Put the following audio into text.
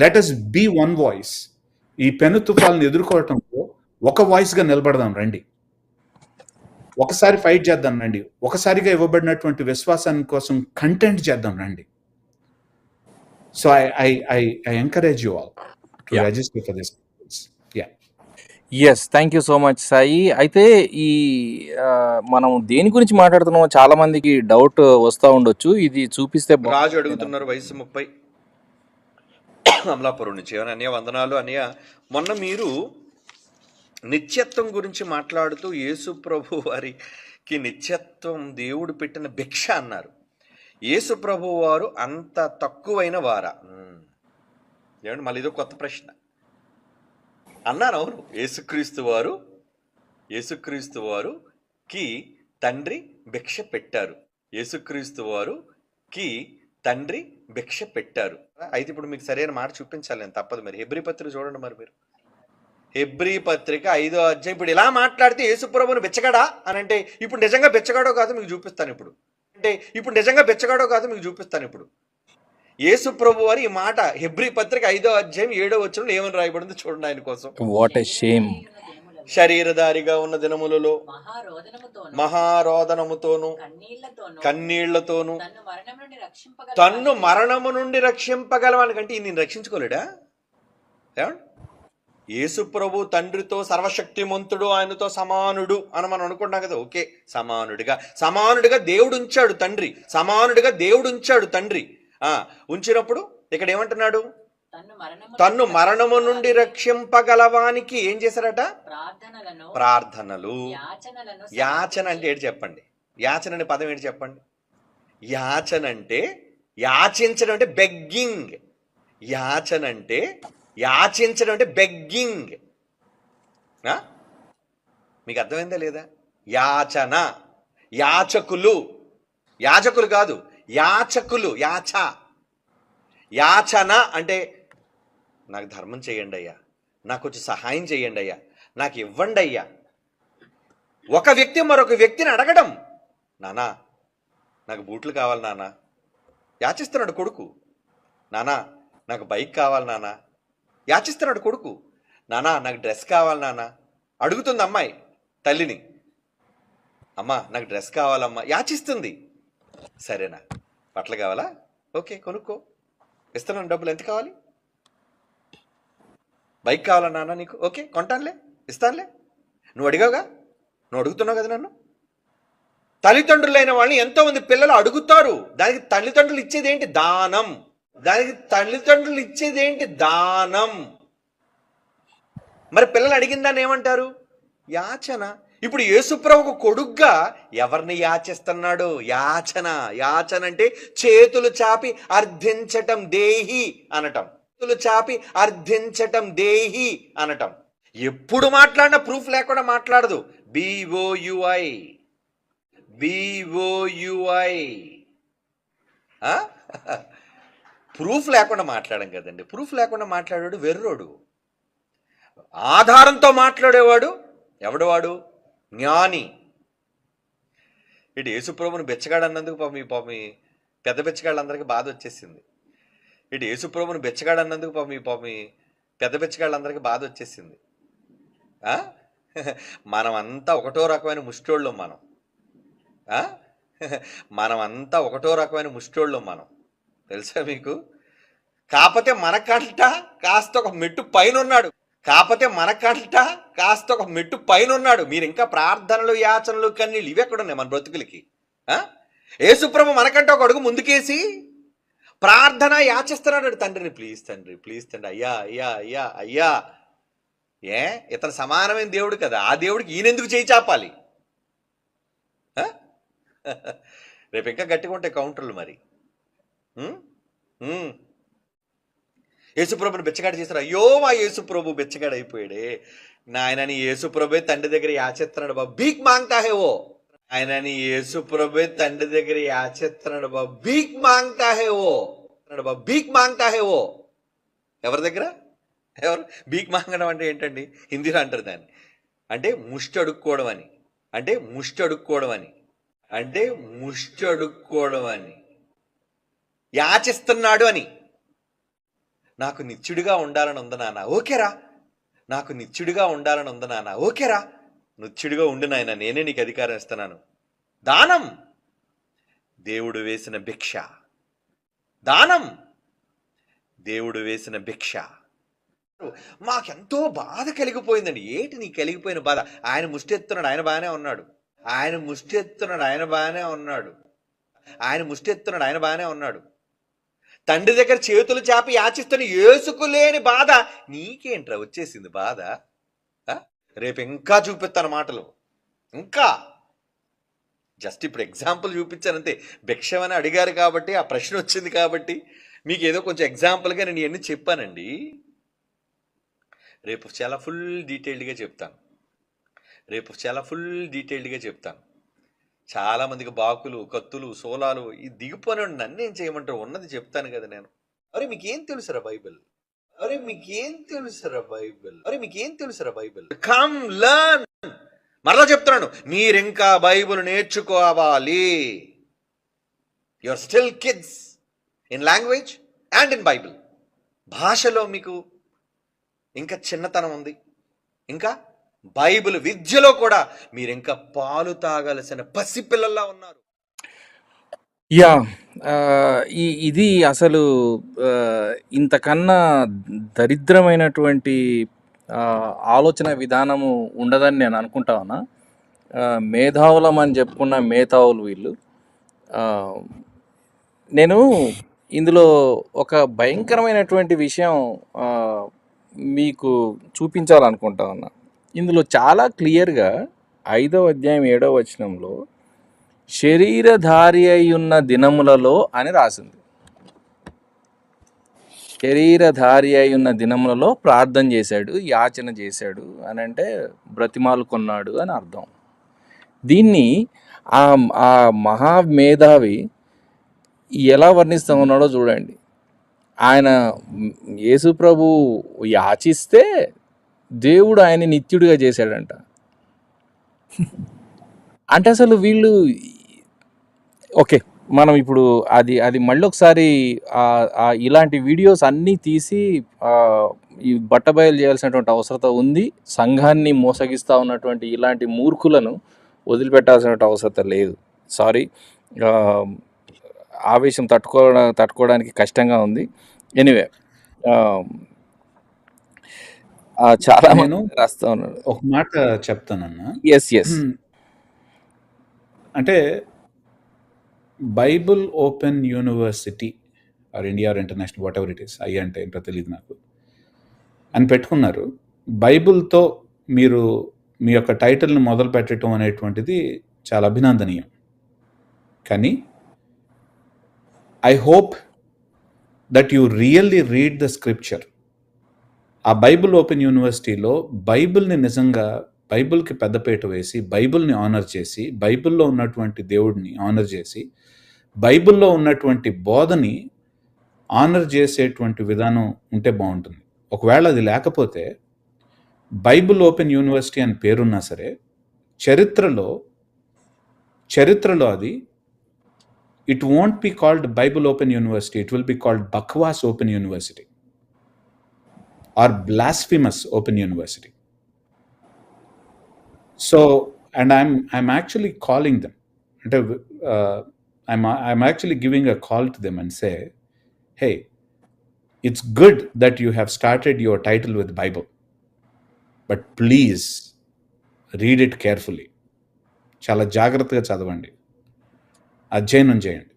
Let us be one voice ఈ పెను తుఫాలను ఎదుర్కోవటంలో ఒక వాయిస్గా నిలబడదాం రండి. ఒకసారి ఫైట్ చేద్దాం రండి. ఒకసారిగా ఇవ్వబడినటువంటి విశ్వాసాన్ని కోసం కంటెంట్ చేద్దాం రండి. So I I I I encourage you all to Yeah. Register for this yeah yes thank you so much Sai అయితే ఈ మనం దేని గురించి మాట్లాడుతున్నామో చాలా మందికి డౌట్ వస్తూ ఉండొచ్చు. ఇది చూపిస్తే రాజు అడుగుతున్నారు వయసు ముప్పై. అమలాపురం నుంచి. అన్నయ్య వందనాలు? అన్నయ్య మొన్న మీరు నిత్యత్వం గురించి మాట్లాడుతూ యేసు ప్రభు వారికి నిత్యత్వం దేవుడు పెట్టిన భిక్ష అన్నారు. యేసు ప్రభు వారు అంత తక్కువైన వారా? ఏమండి మళ్ళీ ఇదో కొత్త ప్రశ్న. అన్నారు అవును. యేసుక్రీస్తు వారు యేసుక్రీస్తు వారుకి తండ్రి భిక్ష పెట్టారు. యేసుక్రీస్తు వారుకి తండ్రి భిక్ష పెట్టారు. అయితే ఇప్పుడు మీకు సరైన మాట చూపించాలి నేను తప్పదు మరి. హెబ్రి పత్రిక చూడండి మరి మీరు. హెబ్రి పత్రిక ఐదో అధ్యాయం. ఇప్పుడు ఇలా మాట్లాడితే యేసుప్రభుని బెచ్చగాడా అని అంటే ఇప్పుడు నిజంగా బెచ్చగాడో కాదు మీకు చూపిస్తాను ఇప్పుడు. అంటే ఇప్పుడు నిజంగా బెచ్చగాడో కాదు మీకు చూపిస్తాను ఇప్పుడు. యేసు ప్రభు వారి ఈ మాట హెబ్రి పత్రిక ఐదో అధ్యాయం ఏడో వచ్చిన ఏమని రాయబడింది చూడండి ఆయన కోసం. వాట్ షేమ్ శరీరధారిగా ఉన్న దినములలో మహారోదనముతోను. కన్నీళ్ళతోను. తన్ను మరణము నుండి రక్షింపగలవానికంటే ఈయన రక్షించుకోలేడా? యేసు ప్రభు తండ్రితో సర్వశక్తిమంతుడు ఆయనతో సమానుడు అని మనం అనుకుంటాం కదా ఓకే సమానుడిగా. సమానుడిగా దేవుడు ఉంచాడు తండ్రి. సమానుడిగా దేవుడు ఉంచాడు తండ్రి. ఆ ఉంచినప్పుడు ఇక్కడ ఏమంటున్నాడు? తన్ను మరణము నుండి రక్షింపగలవానికి ఏం చేశారట? ప్రార్థనలు. యాచన అంటే ఏంటి చెప్పండి? యాచన అనే పదం ఏంటి చెప్పండి? యాచన అంటే యాచించడం అంటే బెగ్గింగ్ యాచన అంటే యాచించడం అంటే బెగ్గింగ్ మీకు అర్థమైందా లేదా? యాచన. యాచకులు. యాచకులు కాదు. యాచకులు. యాచ. యాచన అంటే నాకు ధర్మం చేయండి అయ్యా. నాకు కొంచెం సహాయం చేయండి అయ్యా. నాకు ఇవ్వండి అయ్యా. ఒక వ్యక్తి మరొక వ్యక్తిని అడగడం. నానా నాకు బూట్లు కావాలి నానా. యాచిస్తున్నాడు కొడుకు. నానా నాకు బైక్ కావాలి నానా. యాచిస్తున్నాడు కొడుకు. నానా నాకు డ్రెస్ కావాలి నానా. అడుగుతుంది అమ్మాయి తల్లిని. అమ్మా నాకు డ్రెస్ కావాలమ్మా. యాచిస్తుంది. సరేనా. బట్టలు కావాలా? ఓకే కొనుక్కో. ఇస్తున్నాను డబ్బులు. ఎంత కావాలి? బైక్ కావాలా నాన్న నీకు? ఓకే కొంటానులే ఇస్తానులే. నువ్వు అడిగావుగా? నువ్వు అడుగుతున్నావు కదా నన్ను? తల్లిదండ్రులైన వాళ్ళని ఎంతో మంది పిల్లలు అడుగుతారు. దానికి తల్లిదండ్రులు ఇచ్చేది ఏంటి? దానం. దానికి తల్లిదండ్రులు ఇచ్చేది ఏంటి? దానం. మరి పిల్లలు అడిగిన దాన్ని ఏమంటారు? యాచన. ఇప్పుడు యేసుప్రభుకు కొడుగ్గా ఎవరిని యాచిస్తున్నాడు? యాచన. యాచన అంటే చేతులు చాపి అర్థించటం దేహి అనటం. చేతులు చాపి అర్థించటం దేహి అనటం. ఎప్పుడు మాట్లాడినా ప్రూఫ్ లేకుండా మాట్లాడదు. బిఓయుఐ బిఓయుఐ ప్రూఫ్ లేకుండా మాట్లాడడం కదండి. ప్రూఫ్ లేకుండా మాట్లాడాడు వెర్రోడు. ఆధారంతో మాట్లాడేవాడు ఎవడు వాడు? జ్ఞాని. ఇటు యేసుప్రభుని బెచ్చగాడు అన్నందుకు పాపం ఈ పాపం పెద్ద బెచ్చగాళ్ళందరికీ బాధ వచ్చేసింది. ఇటు యేసుప్రభుని బెచ్చగాడు అన్నందుకు పాపం ఈ పాపం పెద్ద బెచ్చగాళ్ళందరికీ బాధ వచ్చేసింది. మనమంతా ఒకటో రకమైన ముష్టోళ్ళం మనం. మనమంతా ఒకటో రకమైన ముష్టోళ్ళం మనం. తెలుసా మీకు? కాకపోతే మనకంట కాస్త ఒక మెట్టు పైన ఉన్నాడు కాకపోతే మనకంట కాస్త ఒక మెట్టు పైన ఉన్నాడు మీరు ఇంకా ప్రార్థనలు యాచనలు కన్నీళ్ళు ఇవి ఎక్కడున్నాయి మన బ్రతుకులకి? ఆ? యేసుప్రభు మనకంటే ఒక అడుగు ముందుకేసి ప్రార్థన యాచిస్తున్నాడు తండ్రిని. ప్లీజ్ తండ్రి ప్లీజ్ తండ్రి. అయ్యా అయ్యా అయ్యా అయ్యా. ఏ? ఇతను సమానమైన దేవుడు కదా. ఆ దేవుడికి ఈయనెందుకు చేయి చాపాలి? రేపు ఇంకా గట్టిగా ఉంటాయి కౌంటర్లు మరి. యేసుప్రభుని బెచ్చగాడు చేశారు. అయ్యో మా యేసుప్రభు బెచ్చగాడు అయిపోయాడే నాయనని యేసుప్రభే తండ్రి దగ్గర యాచిస్తున్నాడు బాబు. భీక్ మాంగ్తా ఓ. ఆయనని యేసుప్రభే తండ్రి దగ్గర యాచేస్తున్నాడు బా భీక్ మాంగ్తా హే ఓ. అన్నాడు బా భీక్ మాంగ్తా హే ఓ. ఎవరి దగ్గర? ఎవరు? భీక్ మాంగడం అంటే ఏంటండి? హిందీలో అంటారు దాన్ని. అంటే ముష్టి అడుక్కోవడం అని. అంటే ముష్టి అడుక్కోవడం అని. అంటే ముష్టి అడుక్కోవడం అని. యాచిస్తున్నాడు అని. నాకు నిత్యుడిగా ఉండాలని ఉంది నాన్న. ఓకేరా. నాకు నిత్యుడిగా ఉండాలని ఉంది నాన్న. ఓకేరా. నిత్యుడిగా ఉండి నాయన నేనే నీకు అధికారం ఇస్తున్నాను. దానం! దేవుడు వేసిన భిక్ష. దానం! దేవుడు వేసిన భిక్ష. మాకెంతో బాధ కలిగిపోయిందండి. ఏంటి నీ కలిగిపోయిన బాధ? ఆయన ముష్టెత్తున్నాడు ఆయన బాగానే ఉన్నాడు. ఆయన ముష్టెత్తున్నాడు ఆయన బాగానే ఉన్నాడు. ఆయన ముష్టెత్తున్నాడు ఆయన బాగానే ఉన్నాడు. తండ్రి దగ్గర చేతులు చాపి యాచిస్తున్న ఏసుకులేని బాధ నీకేంట్రా? వచ్చేసింది బాధ? రేపు ఇంకా చూపిస్తాను మాటలు. ఇంకా. జస్ట్ ఇప్పుడు ఎగ్జాంపుల్ చూపించానంతే భిక్షమని అడిగారు కాబట్టి ఆ ప్రశ్న వచ్చింది కాబట్టి మీకు ఏదో కొంచెం ఎగ్జాంపుల్గా నేను ఇవన్నీ చెప్పానండి. రేపు చాలా ఫుల్ డీటెయిల్డ్గా చెప్తాను. రేపు చాలా ఫుల్ డీటెయిల్డ్గా చెప్తాను. చాలామందికి బాకులు కత్తులు సోలాలు ఈ దిగిపోయిన నన్ను ఏం చేయమంటారు ఉన్నది చెప్తాను కదా నేను. అరే మీకేం తెలుసురా బైబిల్? అరే మీకేం తెలుసురా బైబిల్? అరే మీకేం తెలుసురా బైబిల్? కమ్ లర్న్ మరలా చెప్తున్నాను మీరింకా బైబిల్ నేర్చుకోవాలి. Your still kids in language and in Bible భాషలో మీకు ఇంకా చిన్నతనం ఉంది. ఇంకా బైబిల్ విద్యలో కూడా మీరు ఇంకా పాలు తాగాల్సిన పసిపిల్లల్లా ఉన్నారు. యా ఈ ఇది అసలు ఇంతకన్నా దరిద్రమైనటువంటి ఆలోచన విధానము ఉండదని నేను అనుకుంటా ఉన్నా. మేధావులం అని చెప్పుకున్న మేధావులు వీళ్ళు. నేను ఇందులో ఒక భయంకరమైనటువంటి విషయం మీకు చూపించాలనుకుంటా ఉన్నా. ఇందులో చాలా క్లియర్గా ఐదవ అధ్యాయం ఏడవ వచనంలో శరీరధారి అయి ఉన్న దినములలో అని రాసింది. శరీరధారి అయి ఉన్న దినములలో ప్రార్థన చేశాడు యాచన చేశాడు అని అంటే బ్రతిమాలు కొన్నాడు అని అర్థం. దీన్ని ఆ ఆ మహామేధావి ఎలా వర్ణిస్తూ ఉన్నాడో చూడండి. ఆయన మ్, యేసు ప్రభు యాచిస్తే దేవుడు ఆయన నిత్యుడిగా చేశాడంట. అంటే అసలు వీళ్ళు ఓకే మనం ఇప్పుడు అది అది మళ్ళీ ఒకసారి ఇలాంటి వీడియోస్ అన్నీ తీసి ఈ బట్టబయలు చేయాల్సినటువంటి అవసరత ఉంది. సంఘాన్ని మోసగిస్తూ ఉన్నటువంటి ఇలాంటి మూర్ఖులను వదిలిపెట్టాల్సిన అవసరత లేదు. సారీ. ఆవేశం తట్టుకో తట్టుకోవడానికి కష్టంగా ఉంది. ఎనీవే చాలా నేను రాస్తా ఉన్నారు. ఒక మాట చెప్తానన్నా. ఎస్ ఎస్ అంటే Bible open university or India or international whatever it is I అంటే ఏంటో తెలియదు నాకు అని పెట్టుకున్నారు. బైబుల్తో మీరు మీ యొక్క టైటిల్ని మొదలు పెట్టడం అనేటువంటిది చాలా అభినందనీయం. కానీ I hope that you really read the scripture. ఆ బైబిల్ ఓపెన్ యూనివర్సిటీలో బైబిల్ని నిజంగా బైబిల్కి పెద్దపీట వేసి బైబిల్ని ఆనర్ చేసి బైబిల్లో ఉన్నటువంటి దేవుడిని ఆనర్ చేసి బైబిల్లో ఉన్నటువంటి బోధని ఆనర్ చేసేటువంటి విధానం ఉంటే బాగుంటుంది. ఒకవేళ అది లేకపోతే బైబిల్ ఓపెన్ యూనివర్సిటీ అని పేరున్నా సరే చరిత్రలో చరిత్రలో అది it won't be called Bible open university it will be called బక్వాస్ open university or blasphemous open university. So and I'm I'm actually calling them అంటే I'm I'm actually giving a call to them and say hey it's good that you have started your title with Bible but please read it carefully చాలా జాగ్రత్తగా చదవండి. అధ్యయనం చేయండి.